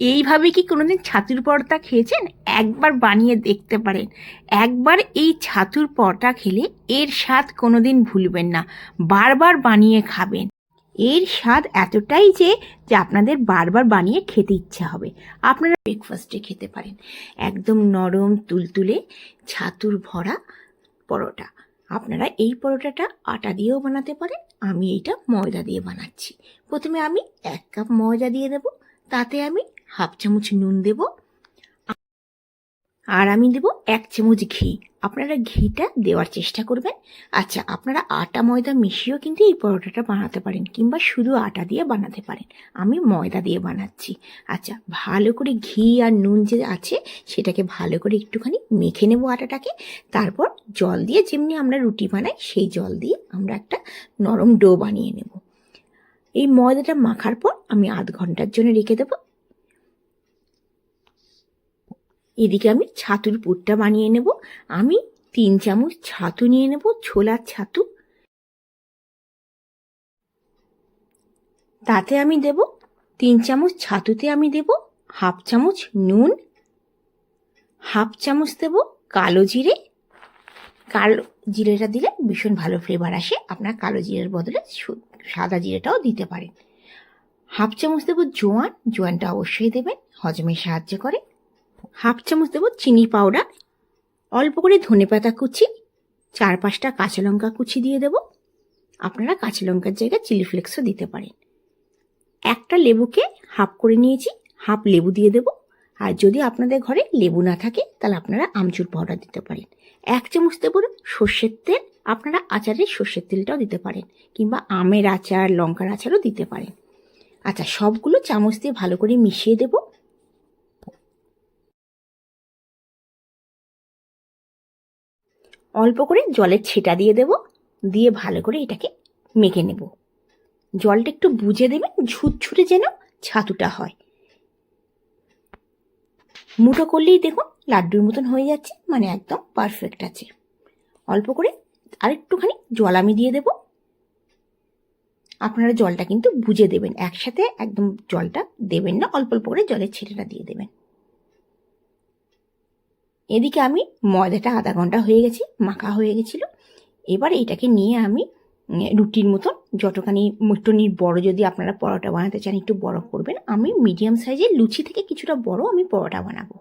এইভাবে কি কোনোদিন ছাতুর পরোটা খেয়েছেন? একবার বানিয়ে দেখতে পারেন। একবার এই ছাতুর পরোটা খেলে এর স্বাদ কোনোদিন ভুলবেন না। বারবার বানিয়ে খাবেন। এর স্বাদ এতটাই যে যে আপনাদের বারবার বানিয়ে খেতে ইচ্ছা হবে। আপনারা ব্রেকফাস্টে খেতে পারেন। একদম নরম, তুলতুলে ছাতুর ভরা পরোটা। আপনারা এই পরোটাটা আটা দিয়েও বানাতে পারেন। আমি এইটা ময়দা দিয়ে বানাচ্ছি। প্রথমে আমি এক কাপ ময়দা দিয়ে দেব। তাতে আমি হাফ চামচ নুন দেব। আর আমি দেব এক চামচ ঘি। আপনারা ঘিটা দেওয়ার চেষ্টা করবেন। আচ্ছা আপনারা আটা, ময়দা মিশিয়েও কিন্তু এই পরোটাটা বানাতে পারেন কিংবা শুধু আটা দিয়ে বানাতে পারেন। আমি ময়দা দিয়ে বানাচ্ছি। আচ্ছা ভালো করে ঘি আর নুন যে আছে, সেটাকে ভালো করে একটুখানি মেখে নেব আটাটাকে। তারপর জল দিয়ে যেমনি আমরা রুটি বানাই, সেই জল দিয়ে আমরা একটা নরম ডো বানিয়ে নেব। এই ময়দাটা মাখার পর আমি আধ ঘণ্টার জন্য রেখে দেবো। এদিকে আমি ছাতুর পুরটা বানিয়ে নেব। আমি তিন চামচ ছাতু নিয়ে নেব, ছোলার ছাতু। তাতে আমি দেব তিন চামচ ছাতুতে আমি দেব হাফ চামচ নুন, হাফ চামচ দেব কালো জিরে। কালো জিরেটা দিলে ভীষণ ভালো ফ্লেভার আসে। আপনার কালো জিরের বদলে সাদা জিরেটাও দিতে পারেন। হাফ চামচ দেবো জোয়ান, জোয়ানটা অবশ্যই দেবেন হজমে সাহায্য করে। হাফ চামচ দেবো চিনি পাউডার, অল্প করে ধনে পাতা কুচি, চার পাঁচটা কাঁচা লঙ্কা কুচি দিয়ে দেবো। আপনারা কাঁচা লঙ্কার জায়গায় চিলি ফ্লেক্সও দিতে পারেন। একটা লেবুকে হাফ করে নিয়েছি, হাফ লেবু দিয়ে দেবো। আর যদি আপনাদের ঘরে লেবু না থাকে, তাহলে আপনারা আমচুর পাউডার দিতে পারেন। এক চামচ দেবো সর্ষের তেল, আপনারা আচারের সর্ষের তেলটাও দিতে পারেন, কিংবা আমের আচার, লঙ্কার আচারও দিতে পারেন। আচ্ছা সবগুলো চামচ দিয়ে ভালো করে মিশিয়ে দেবো। অল্প করে জলের ছেটা দিয়ে দেব, দিয়ে ভালো করে এটাকে মেখে নেব। জলটা একটু বুঝে দেবেন, ঝুরঝুরে যেন ছাতুটা হয়। মুঠো করলেই দেখুন লাড্ডুর মতন হয়ে যাচ্ছে মানে একদম পারফেক্ট আছে। অল্প করে আরেকটুখানি জল আমি দিয়ে দেব। আপনারা জলটা কিন্তু বুঝে দেবেন, একসাথে একদম জলটা দেবেন না, অল্প অল্প করে জলের ছেটেটা দিয়ে দেবেন। এদিকে আমি ময়দাটা আধা ঘণ্টা হয়ে গেছে, মাখা হয়ে গেছিল। এবার এটাকে নিয়ে আমি রুটির মতন যতখানি একটু বড় যদি আপনারা পরোটা বানাতে চান, একটু বড় করবেন। আমি মিডিয়াম সাইজের লুচি থেকে কিছুটা বড় আমি পরোটা বানাবো।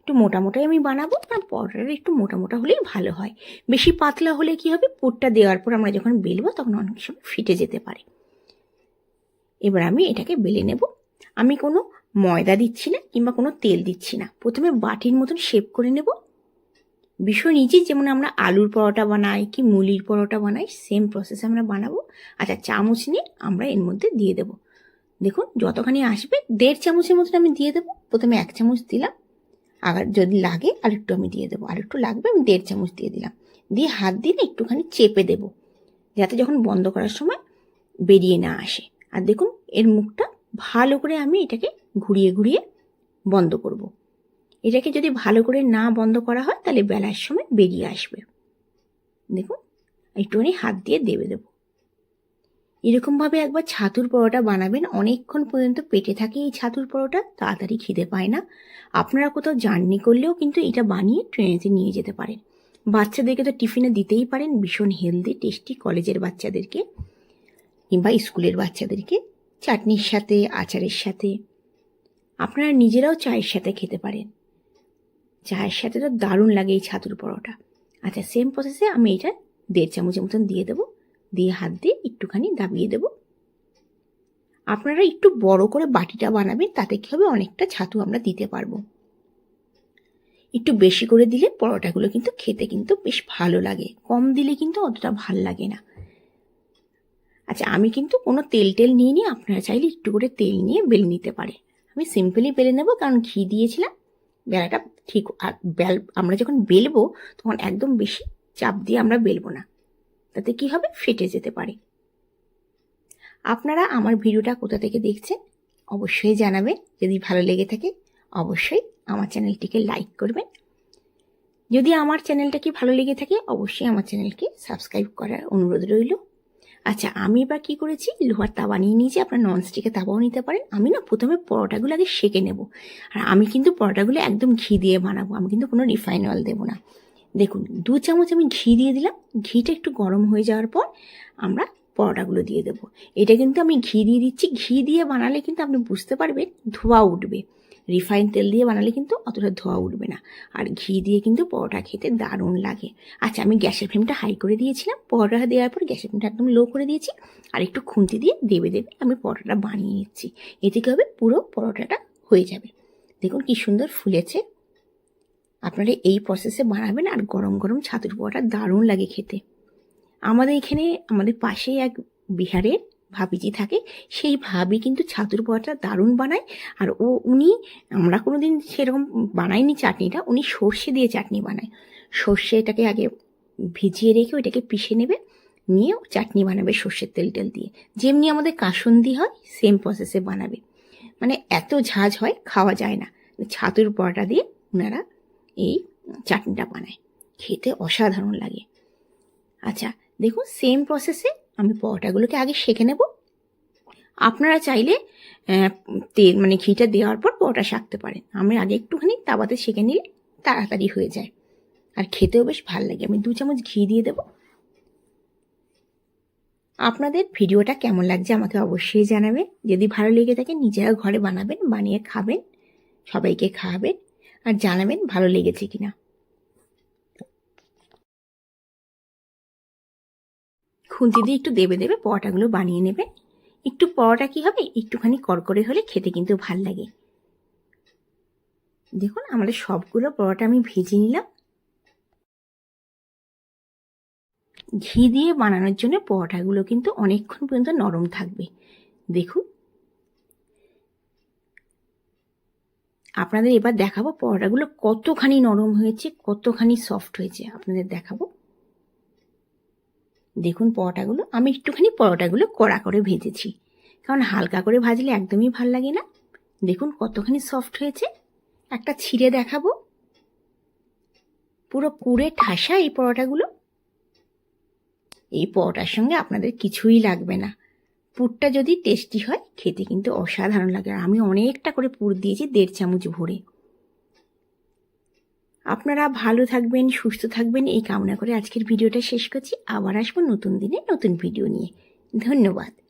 একটু মোটা মোটাই আমি বানাবো, আর পরোটাটা একটু মোটা মোটা হলেই ভালো হয়। বেশি পাতলা হলে কি হবে পোটটা দেওয়ার পর আমরা যখন বেলবো তখন অনেক সময় ফিটে যেতে পারে। এবার আমি এটাকে বেলে নেব। আমি কোনো ময়দা দিচ্ছি না কিংবা কোনো তেল দিচ্ছি না। প্রথমে বাটির মতন শেপ করে নেব। ভীষণ ইজি যেমন আমরা আলুর পরোটা বানাই কি মুলির পরোটা বানাই সেম প্রসেস আমরা বানাবো। আচ্ছা চামচ নিয়ে আমরা এর মধ্যে দিয়ে দেব। দেখুন, যতখানি আসবে, দেড় চামচের মতন আমি দিয়ে দেবো। প্রথমে এক চামচ দিলাম। আবার যদি লাগে আর একটু আমি দিয়ে দেবো। আর একটু লাগবে, আমি দেড় চামচ দিয়ে দিলাম। দিয়ে হাত দিয়ে একটুখানি চেপে দেব। যাতে যখন বন্ধ করার সময় বেরিয়ে না আসে। আর দেখুন, এর মুখটা ভালো করে আমি এটাকে ঘুরিয়ে ঘুরিয়ে বন্ধ করব। এটাকে যদি ভালো করে না বন্ধ করা হয়, তাহলে বেলার সময় বেরিয়ে আসবে। দেখুন, একটুখানি হাত দিয়ে দেবে দেবো। এরকমভাবে একবার ছাতুর পরোটা বানাবেন। অনেকক্ষণ পর্যন্ত পেটে থাকে এই ছাতুর পরোটা, তাড়াতাড়ি খিদে পায় না। আপনারা কোথাও জার্নি করলেও কিন্তু এটা বানিয়ে ট্রেনেতে নিয়ে যেতে পারেন। বাচ্চাদেরকে তো টিফিনে দিতেই পারেন, ভীষণ হেলদি, টেস্টি কলেজের বাচ্চাদেরকে কিংবা স্কুলের বাচ্চাদেরকে। চাটনির সাথে, আচারের সাথে। আপনারা নিজেরাও চায়ের সাথে খেতে পারেন। চায়ের সাথে তো দারুণ লাগে এই ছাতুর পরোটা। আচ্ছা সেম প্রসেসে আমি এটা দেড় চামচের মতন দিয়ে দেবো। দিয়ে হাত দিয়ে একটুখানি দাবিয়ে দেবো। আপনারা একটু বড় করে বাটিটা বানাবেন, তাতে কী হবে? অনেকটা ছাতু আমরা দিতে পারব। একটু বেশি করে দিলে পরোটাগুলো কিন্তু খেতে কিন্তু বেশ ভালো লাগে। কম দিলে কিন্তু অতটা ভালো লাগে না। আচ্ছা আমি কিন্তু কোনো তেল টেল নিয়ে নিই আপনারা চাইলে একটু করে তেল নিয়ে বেলে নিতে পারে। আমি সিম্পলি বেলে নেব, কারণ ঘি দিয়েছিলাম। বেলাটা ঠিক আর বেল, আমরা যখন বেলবো, তখন একদম বেশি চাপ দিয়ে আমরা বেলবো না। তাতে কি হবে? ফেটে যেতে পারে। আপনারা আমার ভিডিওটা কোথা থেকে দেখছেন, অবশ্যই জানাবেন। যদি ভালো লেগে থাকে, অবশ্যই আমার চ্যানেলটিকে লাইক করবেন। যদি আমার চ্যানেলটা কি ভালো লেগে থাকে, অবশ্যই আমার চ্যানেলকে সাবস্ক্রাইব করার অনুরোধ রইল। আচ্ছা আমি এবার কি করেছি? লোহার তাওয়া নিয়ে নিয়েছি, আপনার ননস্টিকের তাওয়াও নিতে পারেন। আমি না প্রথমে পরোটাগুলো আগে সেকে নেব। আর আমি কিন্তু পরোটাগুলো একদম ঘি দিয়ে বানাবো। আমি কিন্তু কোনো রিফাইন অয়েল দেবো না। দেখুন, দু চামচ আমি ঘি দিয়ে দিলাম। ঘিটা একটু গরম হয়ে যাওয়ার পর আমরা পরোটাগুলো দিয়ে দেবো। এটা কিন্তু আমি ঘি দিয়ে দিচ্ছি। ঘি দিয়ে বানালে কিন্তু আপনি বুঝতে পারবেন ধোয়া উঠবে। রিফাইন তেল দিয়ে বানালে কিন্তু অতটা ধোয়া উঠবে না। আর ঘি দিয়ে কিন্তু পরোটা খেতে দারুণ লাগে। আচ্ছা আমি গ্যাসের ফ্লেমটা হাই করে দিয়েছিলাম। পরোটা দেওয়ার পর গ্যাসের ফ্লেমটা একদম লো করে দিয়েছি। আর একটু খুন্তি দিয়ে দেবে দেবে আমি পরোটাটা বানিয়ে নিচ্ছি। এতে কী হবে? পুরো পরোটাটা হয়ে যাবে। দেখুন কি সুন্দর ফুলেছে। আপনারা এই প্রসেসে বানাবেন আর গরম গরম ছাতুর পরোটা দারুণ লাগে খেতে। আমাদের এখানে, আমাদের পাশেই এক বিহারের ভাবিজি থাকে, সেই ভাবি কিন্তু ছাতুর পরোটা দারুণ বানায়। আর ও, উনি, আমরা কোনো দিন সেরকম বানাইনি চাটনিটা, উনি সর্ষে দিয়ে চাটনি বানায়। সর্ষে এটাকে আগে ভিজিয়ে রেখে ওইটাকে পিষে নেবে, নিয়ে চাটনি বানাবে সর্ষের তেল টেল দিয়ে। যেমনি আমাদের কাসুন্দি হয় সেম প্রসেসে বানাবে। মানে এত ঝাঁঝ হয়, খাওয়া যায় না। ছাতুর পরোটা দিয়ে ওনারা এই চাটনিটা বানায়। খেতে অসাধারণ লাগে। আচ্ছা দেখুন সেম প্রসেসে আমি পরোটাগুলোকে আগে সেঁকে নেব। আপনারা চাইলে তেল মানে ঘিটা দেওয়ার পর পরোটা শাকতে পারেন। আমি আগে একটুখানি তাওয়াতে সেঁকে নিলে তাড়াতাড়ি হয়ে যায়। আর খেতেও বেশ ভালো লাগে। আমি দু চামচ ঘি দিয়ে দেবো। আপনাদের ভিডিওটা কেমন লাগছে আমাকে অবশ্যই জানাবে যদি ভালো লেগে থাকে নিজেরা ঘরে বানাবেন, বানিয়ে খাবেন, সবাইকে খাওয়াবেন, আর জানাবেন ভালো লেগেছে কিনা। খুন্তি দিয়ে একটু দেবে দেবে পরোটাগুলো বানিয়ে নেবে। একটু পরোটা কি হবে? একটুখানি করকরে হলে খেতে কিন্তু ভালো লাগে। দেখুন, আমাদের সবগুলো পরোটা আমি ভেজে নিলাম। ঘি দিয়ে বানানোর জন্য পরোটাগুলো কিন্তু অনেকক্ষণ পর্যন্ত নরম থাকবে। দেখুন। আপনাদের এবার দেখাবো পরোটাগুলো কতখানি নরম হয়েছে, কতখানি সফট হয়েছে। আপনাদের দেখাবো। দেখুন পরোটাগুলো, আমি একটুখানি পরোটাগুলো কড়া করে ভেজেছি। কারণ হালকা করে ভাজলে একদমই ভালো লাগে না। দেখুন কতখানি সফট হয়েছে। একটা ছিঁড়ে দেখাবো। পুরো পুরে ঠাসা এই পরোটাগুলো। এই পরোটার সঙ্গে আপনাদের কিছুই লাগবে না। পুরটা যদি টেস্টি হয়, খেতে কিন্তু অসাধারণ লাগে। আর আমি অনেকটা করে পুর দিয়েছি, দেড় চামচ ভরে। আপনারা ভালো থাকবেন, সুস্থ থাকবেন, এই কামনা করে আজকের ভিডিওটা শেষ করছি। আবার আসব নতুন দিনে নতুন ভিডিও নিয়ে। ধন্যবাদ।